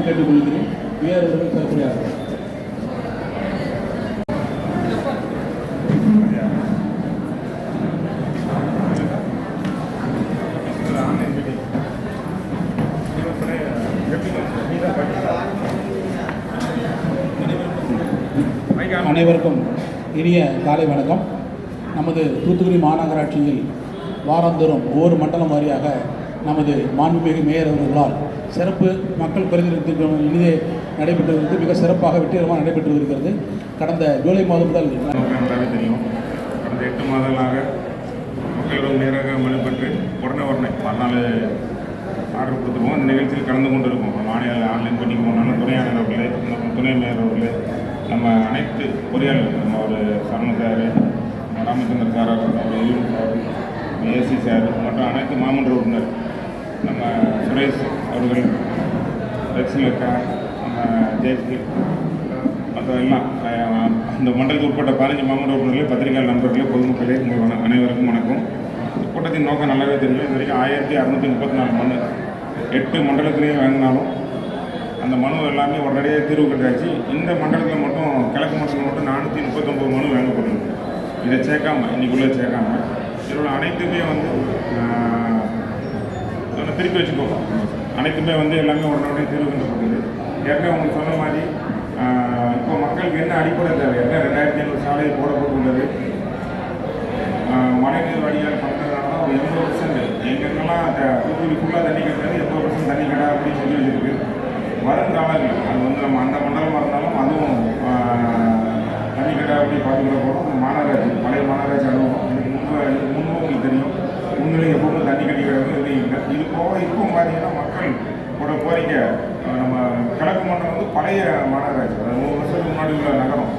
நான் கேட்டுக்கொள்கிறேன். வேறவர்கள் சிறப்புரையார்கள் அனைவருக்கும் இனிய காலை வணக்கம். நமது தூத்துக்குடி மாநகராட்சியில் வாரந்தோறும் ஒவ்வொரு மண்டலம் வாரியாக நமது மாண்புமிகு மேயர் அவர்களால் சிறப்பு மக்கள் பிரதிநிதித்துவம் இனிதே நடைபெற்று மிக சிறப்பாக வெற்றிகரமாக நடைபெற்று வருகிறது. கடந்த ஜூலை மாதம் முதல் தெரியும். கடந்த எட்டு மாதங்களாக மக்களிடம் நேராக மனு பெற்று உடனே உடனே மறுநாள் ஆர்டர் கொடுத்துருவோம் இந்த நிகழ்ச்சியில் கலந்து கொண்டு இருக்கோம் மாநில ஆன்லைன் பண்ணிக்கு போனாலும் துணை ஆணையர் அவர்களே நம்ம துணை மேயர் அவர்களே நம்ம அனைத்து பொறியாளர்கள் நம்ம ஒரு சரண சார் ராமச்சந்திர சார் அவர் சார் ஏசி சார் மற்றும் அனைத்து மாமன்ற சுரேஷ் அவர்கள் லட்சுமிலக்கா நம்ம ஜெயஸ்ரீ மற்ற எல்லாம் இந்த மண்டலத்துக்கு உட்பட்ட பதினஞ்சு மாவட்ட உறுப்பினர்களே பத்திரிகையாளர் நண்பர்களே பொதுமக்களே உங்கள் அனைவருக்கும் வணக்கம். கூட்டத்தின் நோக்கம் நல்லாவே தெரியும். இது வரைக்கும் ஆயிரத்தி அறுநூற்றி முப்பத்தி நாலு மனு. எட்டு மண்டலத்திலேயும் வாங்கினாலும் அந்த மனு எல்லாமே உடனடியாக தீர்வு கட்டாச்சு. இந்த மண்டலத்தில் மட்டும் கிழக்கு மண்டலத்தில் மட்டும் நானூற்றி முப்பத்தொம்போது மனு வாங்கப்பட்டிருக்கு இதை சேர்க்காம இன்றைக்குள்ளே சேர்க்காம இதோட அனைத்துமே வந்து அதை திருப்பி வச்சுக்கோங்க அனைத்துமே வந்து எல்லாமே உடனே தீர்வு கொண்டப்பட்டது ஏற்கனவே உங்களுக்கு சொன்ன மாதிரி இப்போ மக்களுக்கு என்ன அடிப்படை தேவை? என்ன ரெண்டாயிரத்தி ஐநூறு சாலையை போடப்பட்டுள்ளது? மழைநீர் வடிகால் பண்ணுறதுனால தான் ஒரு எண்பது பர்சன்ட் எங்கெங்கெல்லாம் அந்த தூத்துக்குடி ஃபுல்லாக தண்ணி கிடையாது எண்பது பர்சன்ட் தண்ணி கடை அப்படின்னு சொல்லி வச்சிருக்கு. வருங்காலங்கள் அது வந்து நம்ம அந்த மண்டலமாக இருந்தாலும் அதுவும் தண்ணி கடை அப்படி பார்த்துக்கிற போகிறோம் மாநகராட்சி பழைய மாநகராட்சி அனுபவம் இப்போ முன்பு இதுக்கு முன்பு உங்களுக்கு தெரியும் முன்னிலை எப்பவுமே தண்ணி கட்டி கிடக்கு இது இல்லை இது போக இப்போ பார்த்தீங்கன்னா மக்கள் ஒரு கோரிக்கை நம்ம கிழக்கு மண்டலம் வந்து பழைய மாநகராட்சி அது நூறு வருஷத்துக்கு முன்னாடி உள்ள நகரம்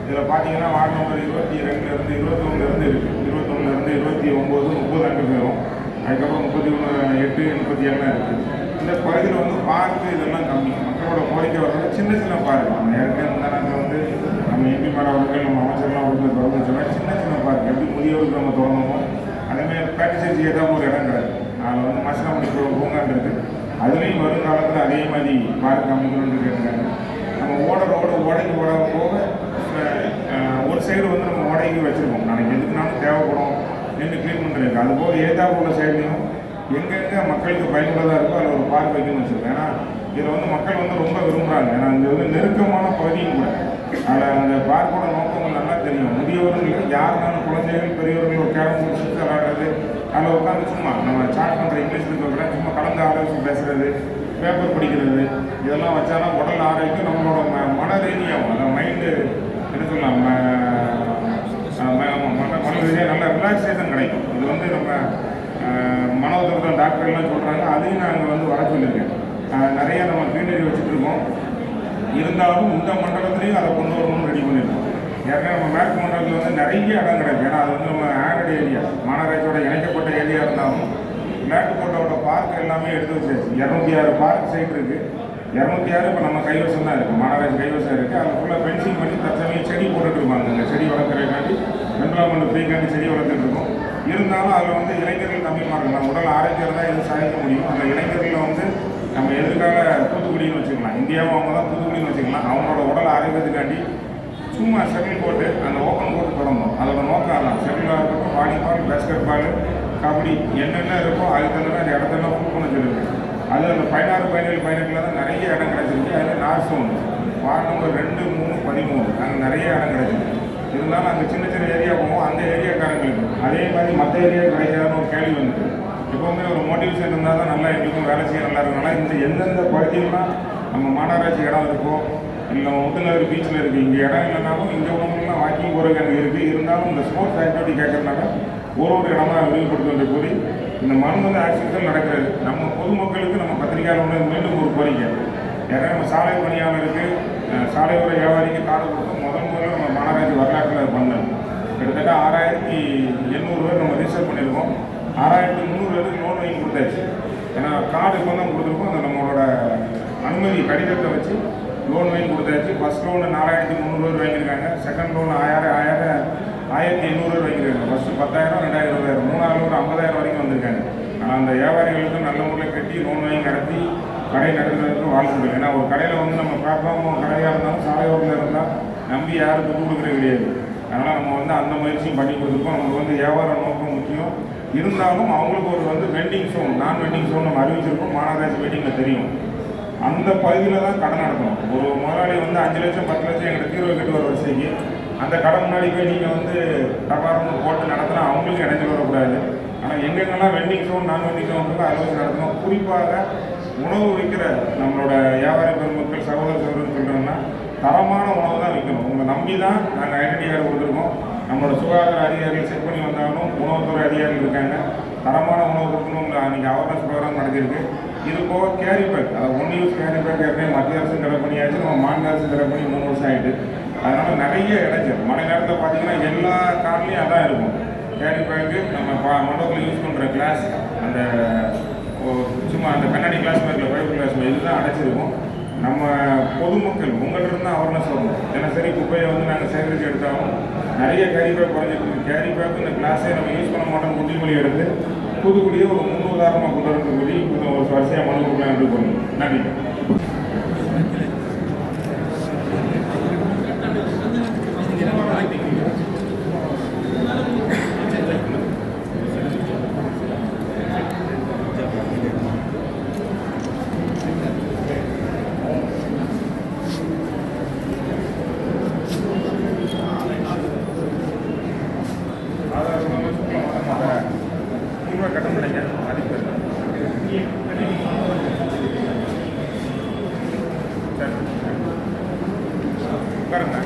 இதில் பார்த்தீங்கன்னா வார்டு நம்பர் இருபத்தி ரெண்டுலேருந்து இருபத்தொன்னுலேருந்து இருக்குது இருபத்தொன்னுலேருந்து இருபத்தி ஒம்பது முப்பது அங்கே வரும் அதுக்கப்புறம் முப்பத்தி ஒன்று எட்டு முப்பத்தி ஏழுலாம் இருக்குது இந்த பகுதியில் வந்து பார்க்கு இதெல்லாம் கம்மி மக்களோட கோரிக்கை வர்றது சின்ன சின்ன பார்க்கு நம்ம ஏற்கனவே நாங்கள் வந்து நம்ம எம்பி மேடம் அவர்கள் நம்ம அமைச்சர்லாம் அவர்கள் தொடர்ந்து சொன்னால் சின்ன சின்ன நம்ம திறந்தோமோ அதேமாதிரி பேட்டசேரி ஏதாவது ஒரு இடம் கிடையாது அதில் வந்து மசினாமணி பூங்கான் இருக்குது அதுலேயும் வரும் காலத்தில் அதே மாதிரி பார்க் அமைக்கணும்னு கேட்டுருக்காங்க. நம்ம ஓட ரோடு உடைக்கு ஓட போக ஒரு சைடு வந்து நம்ம ஓடைக்கு வச்சுருக்கோம். நாளைக்கு எதுக்குனாலும் தேவைப்படும் நின்று க்ளீன் பண்ணுறதுக்கு அது போக ஏதாவது உள்ள சைட்லையும் எங்கெங்கே மக்களுக்கு பயனுள்ளதாக இருக்கோ அதில் ஒரு பார்க் வைக்கணும்னு வச்சுருக்கோம். ஏன்னா இதில் வந்து மக்கள் வந்து ரொம்ப விரும்புகிறாங்க ஏன்னா இது வந்து நெருக்கமான பகுதியும் கூட. அதில் அந்த பார்க்கோட நோக்கங்கள் நல்லா தெரியும். முதியவர்கள் யாருனாலும் குழந்தைகள் பெரியவர்கள் ஒரு கேரம் போர்டு சுற்றி விளையாடுறது அதில் உட்காந்து சும்மா நம்ம சாட் பண்ணுற இங்கிலீஷ் இருக்கிற சும்மா கலந்து ஆலோசனை பேசுறது பேப்பர் படிக்கிறது இதெல்லாம் வச்சாலும் உடல் ஆரோக்கியம் நம்மளோட ம மன ரீதியாகும் அந்த மைண்டு என்ன சொல்லலாம் மன மன ரீதியாக நல்ல ரிலாக்ஸேஷன் கிடைக்கும். இது வந்து நம்ம அஹ், டாக்டர்லாம் சொல்கிறாங்க அதையும் நாங்கள் வந்து வர சொல்லியிருக்கேன். நிறைய நம்ம க்ரீனரி வச்சுட்டு இருக்கோம். இருந்தாலும் இந்த மண்டலத்திலையும் அதை கொண்டு வரணும்னு ரெடி பண்ணியிருக்கோம் ஏற்கனவே நம்ம மேற்கு மண்டலத்தில் வந்து நிறைய இடம் கிடையாது ஏன்னா அது வந்து நம்ம ஆனட் ஏரியா மாநகராட்சியோட இணைக்கப்பட்ட ஏரியா இருந்தாலும் மேட்டுக்கோட்டையோட பார்க் எல்லாமே எடுத்து வச்சாச்சு. இரநூத்தி ஆறு பார்க் சைட் இருக்குது இரநூத்தி ஆறு இப்போ நம்ம கைவசம் தான் இருக்குது மாநகராட்சி கைவசம் இருக்குது அது ஃபுல்லாக ஃபென்சிங் பண்ணி தற்சமயம் செடி போட்டுட்டு இருப்பாங்க. இந்த செடி வளர்க்குறதுக்காண்டி என்வரான்மெண்ட் ஃப்ரீக்காண்டி செடி வளர்த்துட்டு இருக்கோம். இருந்தாலும் அதில் வந்து இளைஞர்கள் நம்பிமா இருக்கலாம் உடல் ஆரோக்கியம் தான் எதுவும் சாதிக்க முடியும். அந்த இளைஞர்களில் வந்து நம்ம எதிர்கால தூத்துக்குடின்னு வச்சுக்கலாம். இந்தியாவும் அவங்க தான் தூத்துக்குடின்னு வச்சுக்கலாம். அவங்களோட உடல் ஆரோக்கியத்துக்காண்டி சும்மா ஷட்டில் போட்டு அந்த ஓப்பன் போட்டு தொடங்கும் அதோட நோக்கம் அதான். ஷட்டிலாக இருக்கட்டும் வாலிபால் பேஸ்கெட் பால் கபடி என்னென்ன இருக்கோ அதுக்கு தகுந்த மாதிரி இடத்தெல்லாம் ஃபுல் பண்ண சொல்லியிருக்கு அது அந்த பதினாறு பதினேழு பதினெட்டில் தான் நிறைய இடம் கிடச்சிருக்கு. அதில் நார்த் ஒன்று வார்டு நம்பர் ரெண்டு மூணு பதிமூணு. அங்கே நிறைய இடம் கிடச்சிருக்கு. இருந்தாலும் அங்கே சின்ன சின்ன ஏரியா போவோம் அந்த ஏரியாக்காரங்களுக்கு அதே மாதிரி மற்ற ஏரியா கிடைக்காதுன்னு ஒரு கேள்வி வந்துட்டு எப்போவுமே ஒரு மோட்டிவேஷன் இருந்தால் தான் நல்லா எங்களுக்கும் வேலை செய்ய நல்லா இருக்கனால இந்த எந்தெந்த பகுதியெல்லாம் நம்ம மாநகராட்சி இடம் இருக்கோ இல்லை முத்துநகர் பீச்சில் இருக்குது இங்கே இடம் இல்லைனாலும் இங்கே உள்ளவங்கலாம் வாக்கிங் போகிறதுக்கு எனக்கு இருக்குது இருந்தாலும் இந்த ஸ்போர்ட்ஸ் ஆக்டிவிட்டி கேட்கறதுனால ஒரு ஒரு இடமா விரிவுபடுத்த கூறி இந்த மண் வந்து ஆக்சிடென்ட் நடக்கிறது. நம்ம பொதுமக்களுக்கு நம்ம பத்திரிகையாளர் மீண்டும் ஒரு கோரிக்கை. ஏன்னா நம்ம சாலை பணியாளருக்கு சாலை உரை வியாபாரிக்கு காடு கொடுத்து முதல் முதல்ல நம்ம மாநகராட்சி வரலாற்றில் அது கிட்டத்தட்ட ஆறாயிரத்தி எண்ணூறு பேர் நம்ம ரிஜிஸ்டர் பண்ணியிருக்கோம். ஆறாயிரத்தி முந்நூறு பேருக்கு லோன் வாங்கி கொடுத்தாச்சு. ஏன்னா கார்டு இப்போ தான் கொடுத்துருக்கோம். அந்த நம்மளோட அனுமதி கடிதத்தை வச்சு லோன் வாங்கி கொடுத்தாச்சு. ஃபஸ்ட் லோனு நாலாயிரத்தி முந்நூறுவா வாங்கியிருக்காங்க. செகண்ட் லோன் ஆயிரம் ஆயிரம் ஆயிரத்தி எண்ணூறுவா வாங்கியிருக்காங்க. ஃபஸ்ட்டு பத்தாயிரம் ரெண்டாயிரம் இருபதாயிரம். மூணாயிரம் ஒரு ஐம்பதாயிரம் வரைக்கும் வந்திருக்காங்க. ஆனால் அந்த வியாபாரிகளுக்கு நல்ல முறையில் கட்டி லோன் வாங்கி நடத்தி கடை நடத்துறதுக்கு வாழ்க்கை ஏன்னா ஒரு கடையில் வந்து நம்ம பிளாட்ஃபார்ம் கடையாக இருந்தாலும் சாலையோரத்தில் இருந்தால் நம்பி யாரும் துட்டு கொடுக்குறது கிடையாது. அதனால் நம்ம வந்து அந்த முயற்சியும் பண்ணி கொடுத்துருக்கோம். நமக்கு வந்து வியாபார நோக்கம் முக்கியம். இருந்தாலும் அவங்களுக்கு ஒரு வந்து வெண்டிங் சோன் நான் வெண்டிங் சோன் நம்ம அறிவிச்சிருக்கோம். மாநகராட்சி மீட்டிங்கில் தெரியும். அந்த பகுதியில் தான் கடை நடத்தணும் ஒரு முதலாளி வந்து அஞ்சு லட்சம் பத்து லட்சம் எங்களுக்கு தீர்வு கட்டு வர வரிசைக்கு அந்த கடை முன்னாடி போய் நீங்கள் வந்து டபாரம் போட்டு நடத்தினா அவங்களுக்கும் இடைஞ்சல் வரக்கூடாது. ஆனால் எங்கெங்கெல்லாம் வெண்டிங் சோன் நான் வெண்டிங் சோன் அலுவலகம் நடத்தணும். குறிப்பாக உணவு விற்கிற நம்மளோட வியாபாரி பெருமக்கள் சகோதர சகோதரர் சொல்கிறோம்னா தரமான உணவு தான் விற்கணும். உங்களை நம்பி தான் நாங்கள் ஐடென்டி கார்டு கொடுத்துருக்கோம். நம்மளோட சுகாதார அதிகாரிகள் செக் பண்ணி இருக்காங்க தரமான உணவு கொடுக்கணும் உங்களை அன்றைக்கி அவேர்னஸ் ப்ரோக்ராம் நடத்தியிருக்கு. இது போக கேரி பேக் அதாவது ஒன் யூஸ் கேரி பேக் ஏற்கனவே மத்திய அரசு தடை பண்ணியாச்சு நம்ம மாநில அரசு தடை பண்ணி மூணு வருஷம் ஆகிட்டு அதனால் நிறைய இடைச்சல் மழை நேரத்தில் பார்த்தீங்கன்னா எல்லா கார்லேயும் அதான் இருக்கும். கேரி பேக்கு நம்ம பா மண்டபத்தில் யூஸ் பண்ணுற கிளாஸ் அந்த ஓ, சும்மா அந்த கண்ணாடி கிளாஸ் மாதிரி ஃபைபர் கிளாஸ் இதுதான் அடைச்சிருக்கும். நம்ம பொதுமக்கள் உங்கள்கிட்ட இருந்து அவேர்னஸ் வரணும். தினசரி குப்பையை வந்து நாங்கள் சேகரித்து எடுத்தாலும் நிறைய கேரி பேக் குறைஞ்சிருக்கு. கேரி பேக் இந்த கிளாஸே நம்ம யூஸ் பண்ண மாட்டோம் குட்டிமொழி எடுத்து தூத்துக்குடியே ஒரு முன்னுதாரணமாக கொண்டு வரது சொல்லி கொஞ்சம் ஒரு வரிசையாக மனு கொடுக்கலாம் என்று பண்ணணும் நன்றி. Bernal.